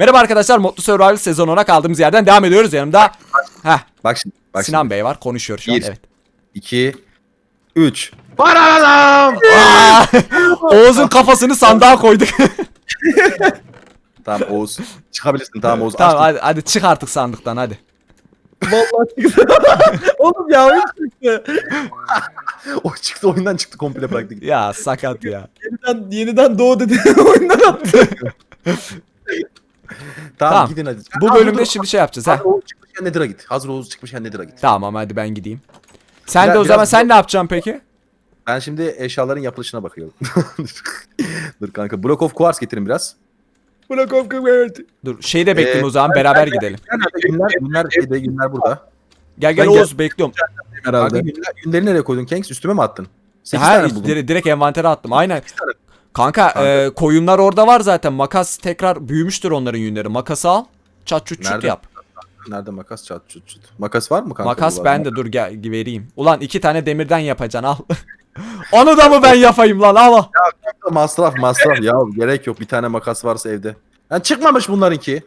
Merhaba arkadaşlar Mutlu Survival sezon 10'a kaldığımız yerden devam ediyoruz yanımda. Heh, Bak şimdi. Bak Sinan Bey var konuşuyor şu an Bir. evet. 2 3 Paralam! Aa, Oğuz'un kafasını sandığa koyduk. Tamam Oğuz. Çıkabilirsin tamam Oğuz. tamam hadi, hadi çık artık sandıktan hadi. Vallahi çıktı. Oğlum ya oyun çıktı. O çıktı oyundan çıktı komple bıraktı. gitti. Ya sakat ya. Yeniden, yeniden doğu dedi. oyundan attı. Tamam, Tamam. gidin hadi. Bu bölümde şimdi şey yapacağız ha. Hazır Oğuz çıkmışken Nedir'a git. Hazır Oğuz çıkmışken Nedir'a git. Tamam hadi ben gideyim. Sen Biraz- de o zaman biraz- sen ne yapacaksın peki? Ben şimdi eşyaların yapılışına bakıyorum. dur kanka. Block of Quartz getirin biraz. Bırak of verdi. Dur şeyde bekleyeyim Ee, o zaman beraber gidelim. Günler, günler, şeyde, günler burada. Gel gel ben gel- Oğuz bekliyorum. Kanka Herhalde. günler, günleri nereye koydun Kengs? Üstüme mi attın? 8 Ha, tane buldum. direkt, direkt envantere attım aynen. Kanka, Kanka. e, koyunlar orada var zaten. Makas tekrar büyümüştür onların yünleri. Makası al. Çat çut çut Nerede? yap. Nerede makas? Çat çut çut. Makas var mı kanka? Makas Var. bende dur gel vereyim. Ulan iki tane demirden yapacaksın al. Onu da mı ben yapayım lan al. Masraf masraf ya gerek yok bir tane makas varsa evde. Yani çıkmamış bunlarınki.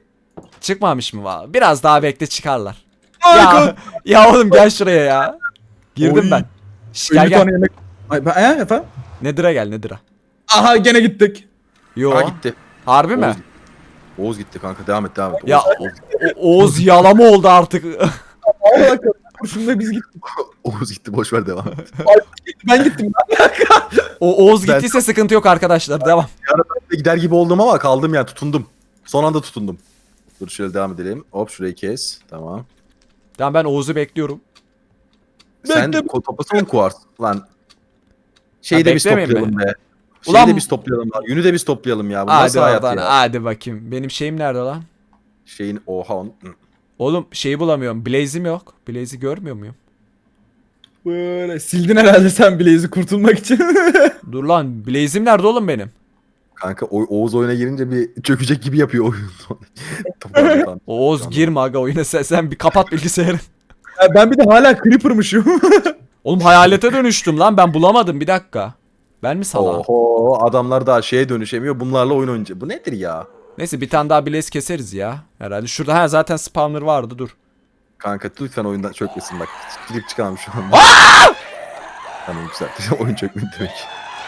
Çıkmamış mı valla? Biraz daha bekle çıkarlar. Ya, ya oğlum gel şuraya ya. Girdim Oy. ben. Şş, 50 gel gel. tane yemek. Ay, ben, e, efendim? Nedir'a gel Nedir'a. Aha gene gittik. Yo. Ha gitti. Harbi mi? Oğuz, Oğuz gitti kanka devam et devam et. Ya Oğuz, Oğuz, O- Oğuz yalama oldu artık. Allah kurşunla biz gittik. Oğuz gitti boş ver devam et. Ben gittim. o Oğuz Ben- gittiyse sıkıntı yok arkadaşlar. Devam. Gider gibi oldum ama kaldım yani tutundum. Son anda tutundum. Dur şöyle devam edelim. Hop şurayı kes. Tamam. Tamam ben Oğuz'u bekliyorum. Sen Bekle. ko- toplasana mı kuars? Lan. Şeyi Ha, de biz beklemeyeyim toplayalım be. Şeyi Ulan- de biz toplayalım lan. Yünü de biz toplayalım ya. Bu Hadi nasıl hayat oradan ya? hadi bakayım. Benim şeyim nerede lan? Şeyin oha on. Hı. Oğlum şeyi bulamıyorum. Blaze'im yok. Blaze'i görmüyor muyum? Böyle sildin herhalde sen Blaze'i kurtulmak için. Dur lan Blaze'im nerede oğlum benim? Kanka o- Oğuz oyuna girince bir çökecek gibi yapıyor oyun. Toparlan falan. Oğuz Tamam. girme aga oyuna sen, sen bir kapat bilgisayarı. Ya ben bir de hala Creeper'mışım. Oğlum hayalete dönüştüm lan ben bulamadım bir dakika. Ben mi salağım? Oho adamlar daha şeye dönüşemiyor. Bunlarla oyun oynayacak. Bu nedir ya? Neyse bir tane daha Blaze keseriz ya. Herhalde şurada ha zaten spawner vardı dur. Kanka lütfen oyundan çökmesin bak. Gidip çıkamam şu anda. Tamam güzel. oyun çökmedi demek.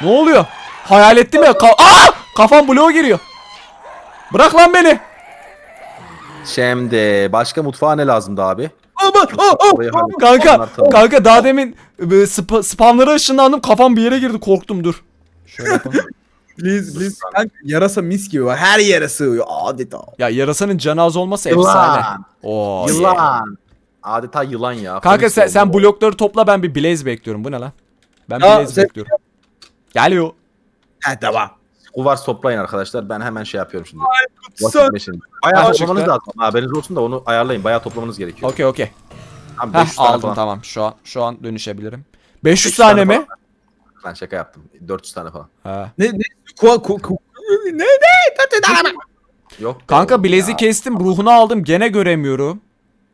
Ne oluyor? Hayalettim ya. Ka- Aa! Kafam bloğa giriyor. Bırak lan beni. Şimdi başka mutfağa ne lazımdı abi? Ama aa, aa, Orayı hallet. Kanka, kanka daha demin e, spa, spamlara ışınlandım kafam bir yere girdi korktum dur. Şöyle yapalım. Please, please. Kanka, yarasa mis gibi var. Her yere sığıyor adeta. ya yarasanın canı az olması efsane. Yılan. Oo. Yılan. Adeta yılan ya. Kanka sen, sen blokları topla ben bir Blaze bekliyorum. Bu ne lan? Ben Ya, Blaze sen- bekliyorum. Geliyor. Ha tamam. Kuvars toplayın arkadaşlar. Ben hemen şey yapıyorum şimdi. Sen-. Bayağı Ha, toplamanız lazım. Haberiniz olsun da onu ayarlayın. Bayağı toplamanız gerekiyor. Okey okey. Tamam, Heh 500 tane aldım falan. tamam. Şu an şu an dönüşebilirim. 500 500 tane, tane mi? Ben şaka yaptım. 400 tane falan. Ha. Ne ne? Ku, ku, ku, ne ne? Yok. be Kanka oğlum Blaze'i ya. kestim. Ruhunu aldım. Gene göremiyorum.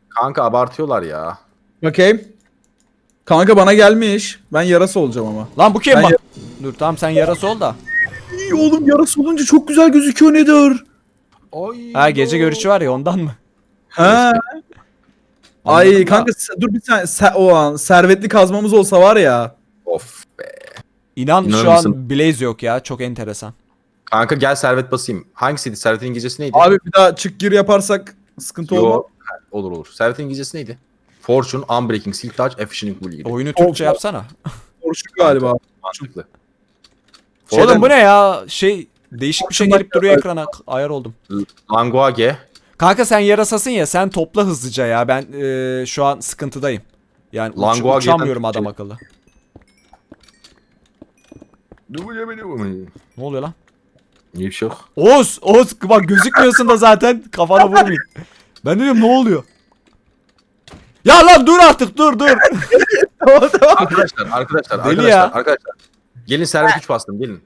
Kanka abartıyorlar ya. Bakayım. Kanka bana gelmiş. Ben yarası olacağım ama. Lan bu kim Ben bak? Dur tamam sen yarası ol da. İyi oğlum yarası olunca çok güzel gözüküyor nedir? Oy. Ha gece görüşü var ya ondan mı? Ha. Ay kanka se- dur bir saniye se- o an servetli kazmamız olsa var ya. Of be. İnan İnanır şu an mısın? Blaze yok ya. Çok enteresan. Kanka gel servet basayım. Hangisiydi? Servetin İngilizcesi neydi? Abi bir daha çık gir yaparsak sıkıntı olmaz. Yo. Ha, Olur olur. Servetin İngilizcesi neydi? Fortune, Unbreaking, Silk Touch, Efficient Bully. Oyunu Türkçe yapsana. Borçlu galiba. Mantıklı. Oğlum bu ne ya? Şey değişik bir şey gelip duruyor ekrana. Ayar oldum. Language. Kanka sen yarasasın ya sen topla hızlıca ya. Ben eee, şu an sıkıntıdayım. Yani uç- uçamıyorum adam Türkçe. akıllı. Ne oluyor lan? Niye bir şey yok? Oğuz, Oğuz bak gözükmüyorsun da zaten kafana vurmayayım. Ben de diyorum ne oluyor? Ya lan dur artık dur dur. Arkadaşlar, arkadaşlar, Deli arkadaşlar, ya. arkadaşlar. Gelin servet 3 bastım, gelin.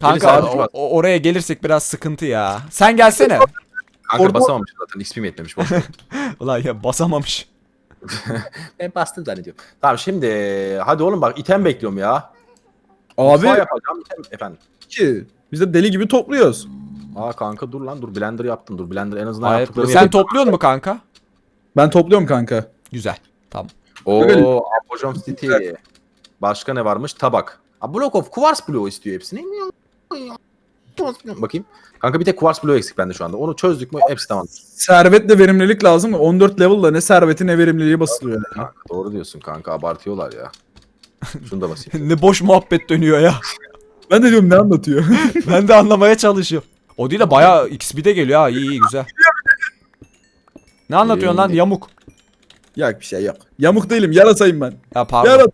Kanka Gelin, o- sağa o- oraya gelirsek biraz sıkıntı ya. Sen gelsene. Kanka Orada- basamamış zaten, XP'm yetmemiş. boş ver. Ulan ya basamamış. ben bastım zannediyorum. Tamam şimdi, hadi oğlum bak item bekliyorum ya. Abi Mutfağı yapacağım item, efendim. ki biz de deli gibi topluyoruz. Aa kanka dur lan dur blender yaptım dur blender en azından Hayır, yaptıklarımı sen yapayım. topluyor mu kanka? Ben topluyorum kanka. Güzel. Tamam. Öyle. Oo Apojom City. Başka ne varmış? Tabak. A block of quartz bloğu istiyor hepsini. Bakayım. Kanka bir tek quartz bloğu eksik bende şu anda. Onu çözdük mü hepsi tamam. Servetle verimlilik lazım. 14 level'da ne serveti ne verimliliği basılıyor. ya. Kanka, doğru diyorsun kanka abartıyorlar ya. Şunu da basayım. ne boş muhabbet dönüyor ya. Ben de diyorum ne anlatıyor? ben de anlamaya çalışıyorum. O değil de bayağı XP'de geliyor ha. İyi iyi güzel. Ne anlatıyorsun lan yamuk? yok bir şey yok. Yamuk değilim yarasayım ben. Ya pardon. Yara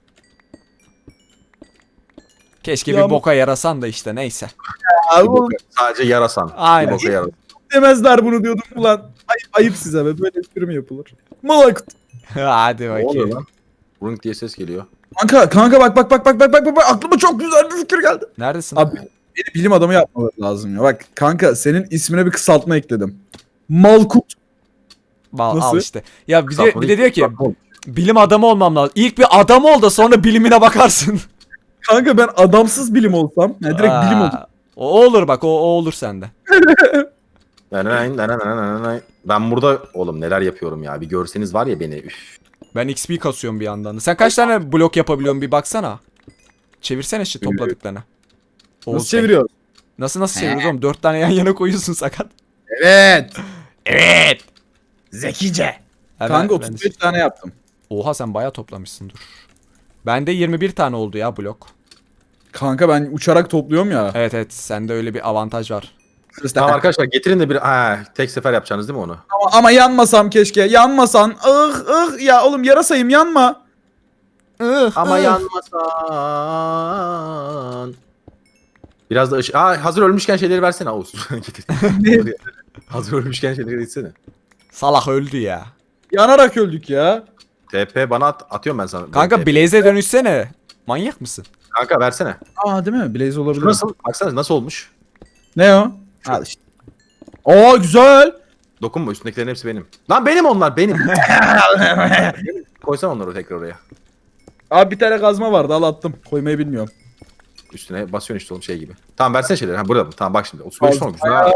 Keşke Yamuk. bir boka yarasan da işte neyse. Bir boka- sadece yarasan. Aynen. Bir boka yarasan. demezler bunu diyordum ulan. Ayıp, ayıp size be böyle espri mi yapılır? Malak. Hadi Ne bakayım. Rung diye ses geliyor. Kanka kanka bak bak bak bak bak bak bak aklıma çok güzel bir fikir geldi. Neredesin? Abi beni bilim adamı yapmaları lazım ya. Bak kanka senin ismine bir kısaltma ekledim. Malkut. Al, al Nasıl? işte. Ya bir de, bir de diyor ki bilim adamı olmam lazım. İlk bir adam ol da sonra bilimine bakarsın. Kanka ben adamsız bilim olsam. Yani direkt bilim Aa, olur. O olur bak o, o olur sende. Nananay, nananay, nananay. Ben burada oğlum neler yapıyorum ya. Bir görseniz var ya beni. Üf. Ben XP kasıyorum bir yandan da. Sen kaç tane blok yapabiliyorsun bir baksana. Çevirsene şu topladıklarını. Oğuz Nasıl Bey. Nasıl nasıl çeviriyoruz oğlum? Dört tane yan yana koyuyorsun sakat. Evet. Evet. Zekice. Ha, Kanka ben- ben de- 35 tane yaptım. Oha sen bayağı toplamışsın dur. Bende 21 tane oldu ya blok. Kanka ben uçarak topluyorum ya. Evet evet sende öyle bir avantaj var. Tamam arkadaşlar getirin de bir ha, tek sefer yapacaksınız değil mi onu? Ama, ama yanmasam keşke. Yanmasan. Ih ih ya oğlum yarasayım yanma. Ama yanmasan. Biraz da ışık. Aa hazır ölmüşken şeyleri versene Oğuz. Getir. Ne? hazır ölmüşken şeyleri gitsene. Salak öldü ya. Yanarak öldük ya. TP bana at, atıyorum ben sana. Kanka TP. Blaze'e dönüşsene. Manyak mısın? Kanka versene. Aa değil mi? Blaze olabilir. Nasıl? Baksana nasıl olmuş? Ne o? Al işte. Aa güzel. Dokunma üstündekilerin hepsi benim. Lan benim onlar benim. Koysan onları tekrar oraya. Abi bir tane kazma vardı al attım. Koymayı bilmiyorum. Üstüne basıyorsun işte oğlum şey gibi. Tamam versene şeyleri. Ha burada mı? Tamam bak şimdi. 35 son güzel.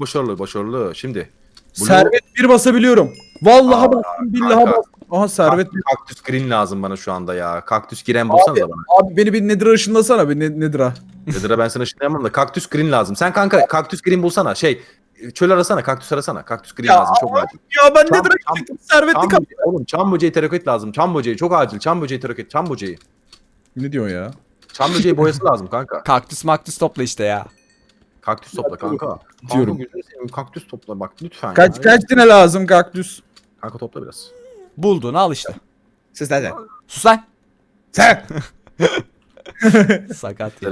Başarılı başarılı. Şimdi. Blue- Servet bir basabiliyorum. Vallahi Aa, bastım billahi kanka. bastım. Aha servet bir. Kaktüs green lazım bana şu anda ya. Kaktüs giren bulsanız da bana. Abi beni bir Nedir'a ışınlasana bir ne, Nedir'a. Nedir'a ben sana ışınlayamam da kaktüs green lazım. Sen kanka kaktüs green bulsana. Şey çöl arasana kaktüs arasana. Kaktüs green Ya, lazım çok acil. Ya ben Çam- Nedir'a çam- gittim servetli Çam böceği, oğlum çam böceği teroket lazım. Çam böceği çok acil. Çam böceği teroket. Çam böceği. Ne diyor ya? Çam böceği boyası lazım kanka. Kaktüs maktüs topla işte ya. Kaktüs topla kanka. Diyorum. Kanka gözünü seveyim kaktüs topla bak lütfen. Kaç ya. kaç tane lazım kaktüs? Kanka topla biraz. Buldun al işte. Siz nerede? Sus lan. Sen. Sakat ya.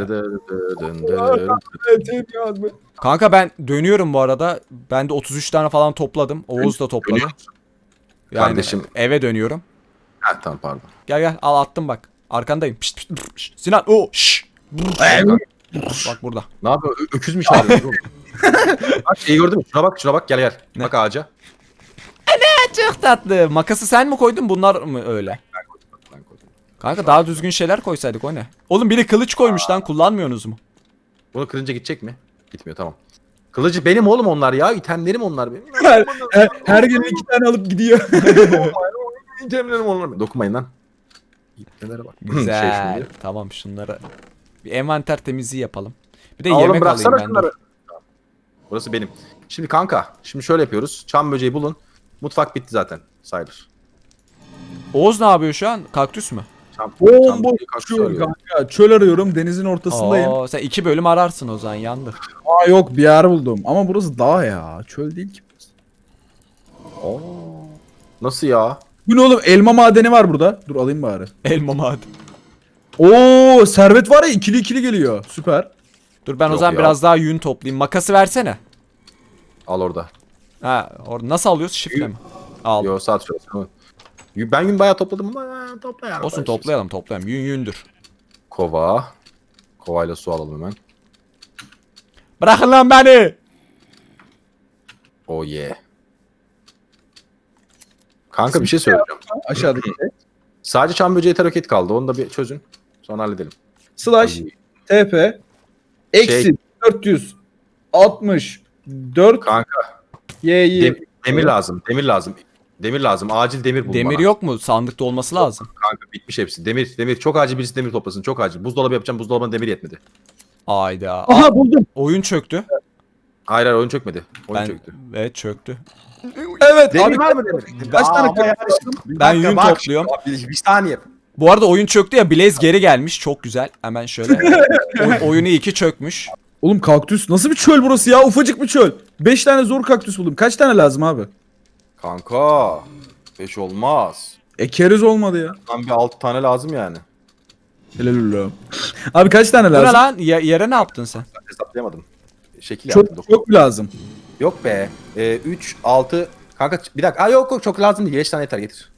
Kanka ben dönüyorum bu arada. Ben de 33 tane falan topladım. Oğuz da topladı. Dönüyor Yani Kardeşim. eve dönüyorum. Ha tamam pardon. Gel gel al attım bak. Arkandayım. Pişt, pişt, pişt, pişt. Sinan o şş. Bak burada. Ne yapıyor? Ö- öküz mü çağırıyorsun oğlum? bak şeyi gördün mü? Şuna bak şuna bak gel gel. Ne? Bak ağaca. Çok tatlı. Makası sen mi koydun bunlar mı öyle? Ben koydum, ben koydum. Kanka daha düzgün şeyler koysaydık o ne? Oğlum biri kılıç koymuş lan kullanmıyorsunuz mu? Bunu kırınca gidecek mi? Gitmiyor tamam. Kılıcı benim oğlum onlar ya. İtemlerim onlar benim. Her, her, her gün iki tane alıp gidiyor. İtemlerim onlar. Dokunmayın lan. İpnelere bak. Güzel. Şey şimdi. tamam şunları. Bir envanter temizliği yapalım. Bir de Aa, oğlum yemek bıraksana alayım ben. şunları. Burası benim. Şimdi kanka. Şimdi şöyle yapıyoruz. Çam böceği bulun. Mutfak bitti zaten. Sayılır. Oğuz ne yapıyor şu an? Kaktüs mü? Bomboş çöl arıyor. kanka. Çöl arıyorum denizin ortasındayım. Oo, sen iki bölüm ararsın o zaman yandı. Aa yok bir yer buldum. Ama burası dağ ya. Çöl değil ki burası. Oo. Nasıl ya? Bu ne oğlum? Elma madeni var burada. Dur alayım bari. Elma hadi. Oo servet var ya ikili ikili geliyor. Süper. Dur ben o Yok zaman ya. biraz daha yün toplayayım. Makası versene. Al orada. Ha, orada nasıl alıyoruz? Şifre mi? Al. Yo. Tamam. Ben gün bayağı topladım ama ha, topla yani. Olsun toplayalım toplayalım. Yün yündür. Kova. Kovayla su alalım hemen. Bırakın lan beni. Oh yeah. Kanka bir şey söyleyeceğim. Aşağıdaki şey. Sadece çam böceği teroket kaldı. Onu da bir çözün. Sonra halledelim. Slash TP eksi Şey- 400 60 4 Kanka ye ye. dem- demir lazım. Demir lazım. Demir lazım. Acil demir bul Demir yok mu? Sandıkta olması lazım. Kanka bitmiş hepsi. Demir demir çok acil birisi demir toplasın. Çok acil. Buzdolabı yapacağım. Buzdolabına demir yetmedi. Ayda. Aha buldum. Oyun çöktü. Hayır hayır oyun çökmedi. Oyun Ben çöktü. evet çöktü. Evet Demir abi var mı demir? Kaç tane Bir Ben dakika, yün bak topluyorum. Bir, bir saniye. Bu arada oyun çöktü ya Blaze geri gelmiş. Çok güzel. Hemen şöyle. Oy- oyunu iki çökmüş. Oğlum kaktüs nasıl bir çöl burası ya? Ufacık bir çöl. 5 tane zor kaktüs buldum. Kaç tane lazım abi? Kanka. Beş olmaz. Ekeriz olmadı ya. Lan bir altı tane lazım yani. Helal olsun. Abi kaç tane Bu ne lazım? lan? Ya- yere ne yaptın sen? Ben hesaplayamadım. Şekil yaptım. Çok dokuz. çok lazım? Yok be. 3, 6. Kanka bir dakika. Aa yok yok çok lazım değil. 5 tane yeter getir.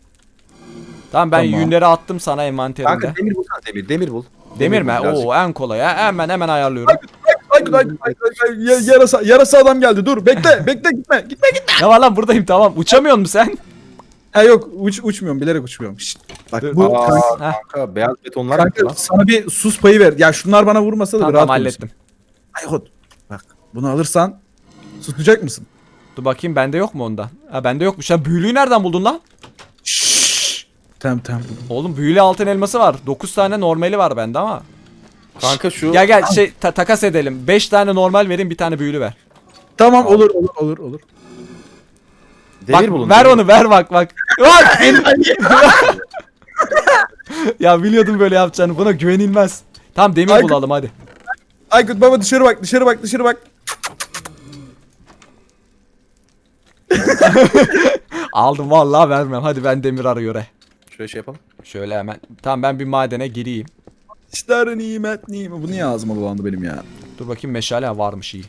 Tamam ben Tamam. yünleri attım sana envanterinde. Kanka demir bulsana demir. Demir bul. Demir mi? bul birazcık. Oo en kolay ya. Hemen hemen ayarlıyorum. Ay, ay, ay, ay, ay, ya- yarasa, yarasa adam geldi. Dur bekle bekle gitme gitme gitme. ne var lan buradayım tamam. Uçamıyor musun sen? Ha yok uç, uçmuyorum bilerek uçmuyorum. Şşt. Bak Dur. bu Aa, kanka, kanka beyaz betonlar kanka lan? sana bir sus payı ver. Ya şunlar bana vurmasa da Tamam, bir rahat tamam hallettim. Aykut bak bunu alırsan susacak mısın? Dur bakayım bende yok mu ondan? Ha bende yokmuş. Ha büyülüğü nereden buldun lan? Şşş. Tamam tamam. Oğlum büyülü altın elması var. 9 tane normali var bende ama. Kanka şu Gel gel şey ta- takas edelim. 5 tane normal verin bir tane büyülü ver. Tamam olur olur olur olur. demir bak bulun. ver demir. onu ver bak bak. Bak! ya biliyordum böyle yapacağını. Buna güvenilmez. Tamam demir Ay- bulalım hadi. Aykut baba dışarı bak dışarı bak dışarı bak. Aldım vallahi vermem. Hadi ben demir arıyor he. Şöyle şey yapalım. Şöyle hemen. Tamam ben bir madene gireyim. İşler nimet nimet. Bu niye ağzıma dolandı benim ya? Dur bakayım meşale varmış iyi.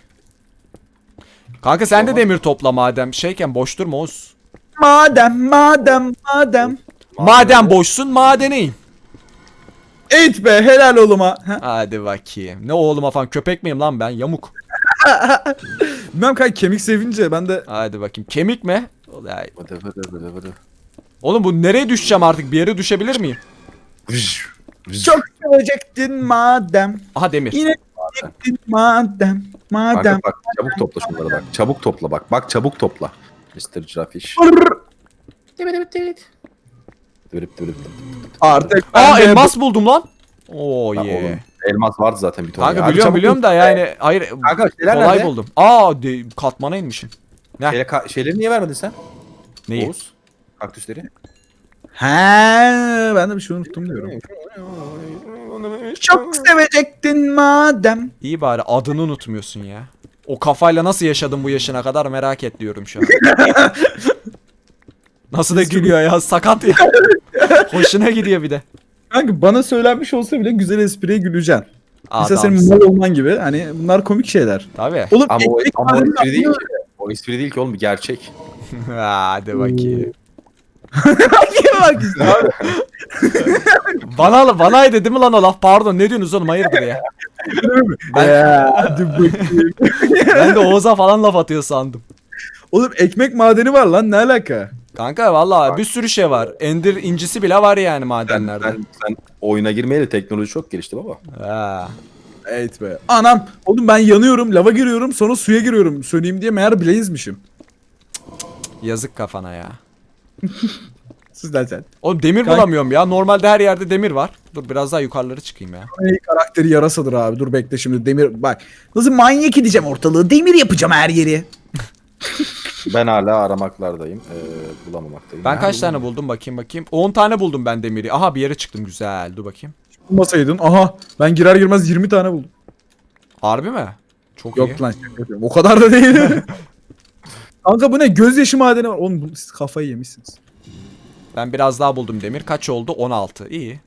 Kanka sen de demir topla madem. Şeyken boş durma Oğuz. Madem madem madem. Madem boşsun madene in. Eğit be helal oğluma. Ha? Hadi bakayım. Ne oğlum falan köpek miyim lan ben yamuk. Bilmem kanka kemik sevince ben de Hadi bakayım. Kemik mi? Olay. Vıdı vıdı vıdı vıdı. Oğlum bu nereye düşeceğim artık? Bir yere düşebilir miyim? Vış. Çok sevecektin madem. Aha demir. Yine sevecektin madem. Madem. Kanka bak çabuk topla şunları bak. Çabuk topla bak. Bak çabuk topla. Mr. Jaffish. Dürüp dürüp. Artık Aa ben de- elmas buldum lan. Oo Lan ye. oğlum, Elmas vardı zaten bir ton. Kanka ya. Hadi biliyorum çabuk biliyorum da yani hayır Kanka şeyler kolay nerede? buldum. Aa de, katmana inmişim. Ne? Şeyle, ka- şeyleri niye vermedin sen? Neyi? Oğuz. Kaktüsleri. He ben de bir şey unuttum diyorum. Çok sevecektin madem. İyi bari adını unutmuyorsun ya. O kafayla nasıl yaşadın bu yaşına kadar merak ediyorum şu an. nasıl da gülüyor ya sakat ya. Hoşuna gidiyor bir de. Kanka bana söylenmiş olsa bile güzel espriye güleceksin. Mesela senin mal olman gibi hani bunlar komik şeyler. Tabii. Oğlum Ama o, ama o espri değil ki. O espri değil ki oğlum gerçek. Hadi bakayım. Bak işte abi. Bana banaydı değil mi lan o laf? Pardon ne diyorsunuz oğlum hayırdır ya. Ben-. Ben de Oğuz'a falan laf atıyor sandım. Oğlum ekmek madeni var lan ne alaka? Kanka valla bir sürü şey var. Ender incisi bile var yani Sen, madenlerde. sen, sen oyuna girmeyeli teknoloji çok gelişti baba. Ha. Evet be. Anam oğlum ben yanıyorum lava giriyorum sonra suya giriyorum. Söneyim diye meğer Blaze'mişim. Yazık kafana ya. Sizden sen. Oğlum demir Kanka- bulamıyorum ya. Normalde her yerde demir var. Dur biraz daha yukarılara çıkayım ya. Ey karakteri yarasadır abi. Dur bekle şimdi demir bak. Nasıl manyak edeceğim ortalığı. Demir yapacağım her yeri. Ben hala aramaklardayım. Ee, bulamamaktayım. Ben Ya, kaç tane buldum bakayım bakayım. 10 tane buldum ben demiri. Aha bir yere çıktım güzel. Dur bakayım. Bulmasaydın. Aha ben girer girmez 20 tane buldum. Harbi mi? Çok iyi. Yok lan şaka yapıyorum. O kadar da değil. Kanka bu ne? Gözyaşı madeni var. Oğlum bu- siz kafayı yemişsiniz. Ben biraz daha buldum demir. Kaç oldu? 16. İyi.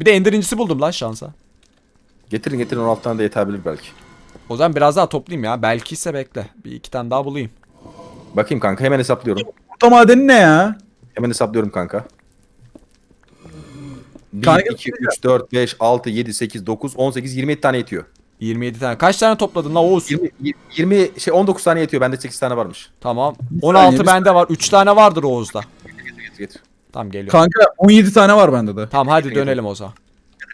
Bir de ender incisi buldum lan şansa. Getirin getirin 16 tane de yetebilir belki. O zaman biraz daha toplayayım ya. Belki ise bekle. Bir iki tane daha bulayım. Bakayım kanka hemen hesaplıyorum. Orta madeni ne ya? Hemen hesaplıyorum kanka. 1, Kanka- 2, 3, 4, 5, 6, 7, 8, 9, 18, 27 tane yetiyor. 27 tane. Kaç tane topladın lan Oğuz? 20, 20 şey 19 tane yetiyor. Bende 8 tane varmış. Tamam. Bir 16 saniye, bir bende var. 3 tane vardır Oğuz'da. Getir getir. Tamam geliyor. Kanka 17 tane var bende de. Tamam hadi dönelim o zaman.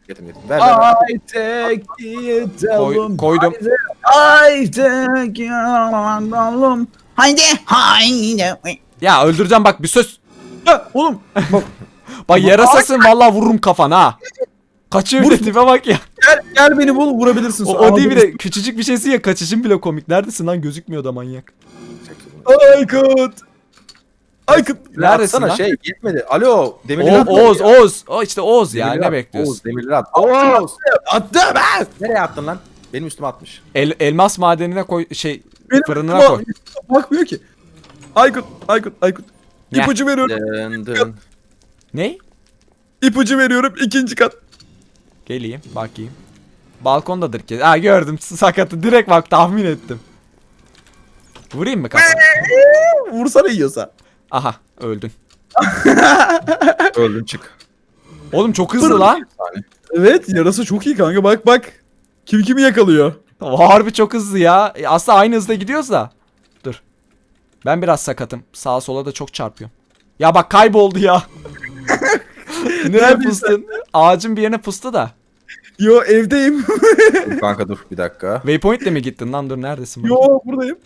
Getir getir. Ver ver ver. Ay tek diye Koy- koydum. Haydi oğlum. Haydi haydi. Ya öldüreceğim bak bir söz. Ha, Oğlum bak Bak yarasasın vallahi vururum kafana ha. Kaçıyor tipe bak ya. Gel, gel beni bul vurabilirsin. O, sonra. o değil bir de küçücük bir şeysin ya kaçışın bile komik. Neredesin lan gözükmüyor da manyak. Aykut. Aykut. Neredesin lan? şey gitmedi. Alo O, demirleri at. Oğuz Oğuz. O işte Oğuz ya ne at. bekliyorsun? Oğuz demirleri at. Oğuz. Attım ben. Nereye attın lan? Benim üstüme atmış. El, elmas madenine koy şey Benim fırınına bak- koy. Bakmıyor ki. Aykut, Aykut, Aykut. Ne? İpucu veriyorum. Dın dın. Ne? İpucu veriyorum ikinci kat. Geleyim bakayım. Balkondadır ki. Ha gördüm sakatı direkt bak tahmin ettim. Vurayım mı kafana? Vursana yiyorsa. Aha öldün. Öldün çık. Oğlum çok hızlı lan. Evet yarası çok iyi kanka bak bak. Kim kimi yakalıyor. Harbi çok hızlı ya. E, Aslında aynı hızda gidiyoruz da. Dur. Ben biraz sakatım. Sağa sola da çok çarpıyorum. Ya bak kayboldu ya. Nereye Neredesin? pustun? Ağacın bir yerine pustu da. Yo evdeyim. Kanka dur bir dakika. Waypoint'le mi gittin lan? Dur neredesin? Yo buradayım.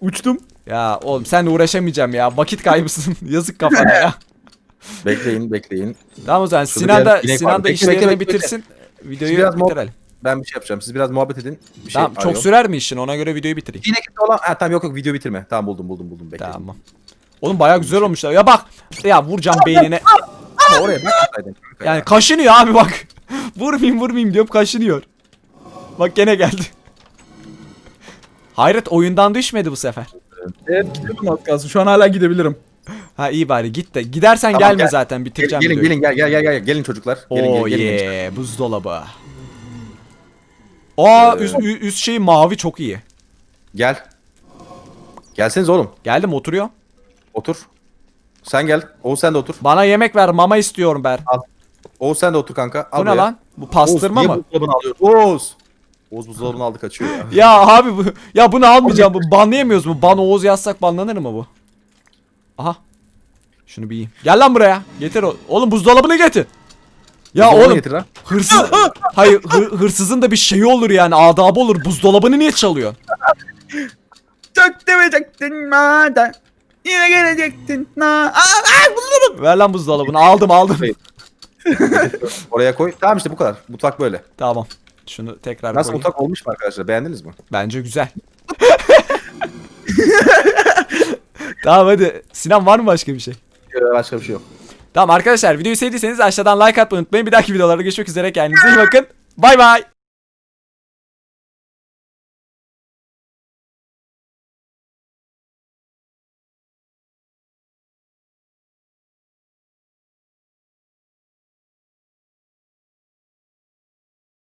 Uçtum. Ya oğlum sen uğraşamayacağım ya. Vakit kaybısın. Yazık kafana ya. Bekleyin bekleyin. Tamam o zaman Şurada Sinan da inek Sinan var. da Bekle, işlerini bekle, bekle, bitirsin. Videoyu biraz mo- bitirelim. Ben bir şey yapacağım. Siz biraz muhabbet edin. Bir şey Tamam çok arıyorum. sürer mi işin? Ona göre videoyu bitireyim. Yine gitti olan. Ha tamam yok yok video bitirme. Tamam buldum buldum buldum. Bekle. Tamam. Oğlum baya güzel olmuşlar. Ya bak. Ya vuracağım beynine. Ama oraya bakmasaydın kanka. Yani ya. kaşınıyor abi bak. vurmayayım vurmayayım diyorum kaşınıyor. Bak gene geldi. Hayret oyundan düşmedi bu sefer. Evet gidiyorum az kalsın. Şu an hala gidebilirim. Ha iyi bari git de. Gidersen Tamam, gelme gel. zaten bitireceğim gelin, videoyu. gelin gel gel gel gel gelin çocuklar. Gelin Oo gelin gelin. gençler. yeah buzdolabı. Aa Ee, üst, ü- üst şey mavi çok iyi. Gel. Gelseniz oğlum. Geldim oturuyor. Otur. Sen gel. Oğuz sen de otur. Bana yemek ver mama istiyorum ber. Oğuz sen de otur kanka. Al Bu ne buraya. lan? Bu pastırma Oğuz, mı? Niye buzdolabını alıyorsun? Oğuz. Oğuz buzdolabını aldı kaçıyor ya. Ya abi bu ya bunu almayacağım. Bu banlayamıyoruz mu? Ban Oğuz yazsak banlanır mı bu? Aha. Şunu bir yiyeyim. Gel lan buraya. Getir o. Oğlum buzdolabını getir. Ya Buzdolabını oğlum getir lan. hırsız Hayır hı- hırsızın da bir şeyi olur yani adabı olur. Buzdolabını niye çalıyorsun? Çok demeyecektin madem. Yine gelecektin. Na. Aa, aa, buldum. Ver lan buzdolabını. Aldım aldım. Hayır. Oraya koy. Tamam işte bu kadar. Mutfak böyle. Tamam. Şunu tekrar Nasıl koyayım. mutfak olmuş mu arkadaşlar? Beğendiniz mi? Bence güzel. tamam hadi. Sinan var mı başka bir şey? Başka bir şey yok. Tamam arkadaşlar videoyu sevdiyseniz aşağıdan like atmayı unutmayın. Bir dahaki videolarda görüşmek üzere. Kendinize iyi bakın. Bay bay.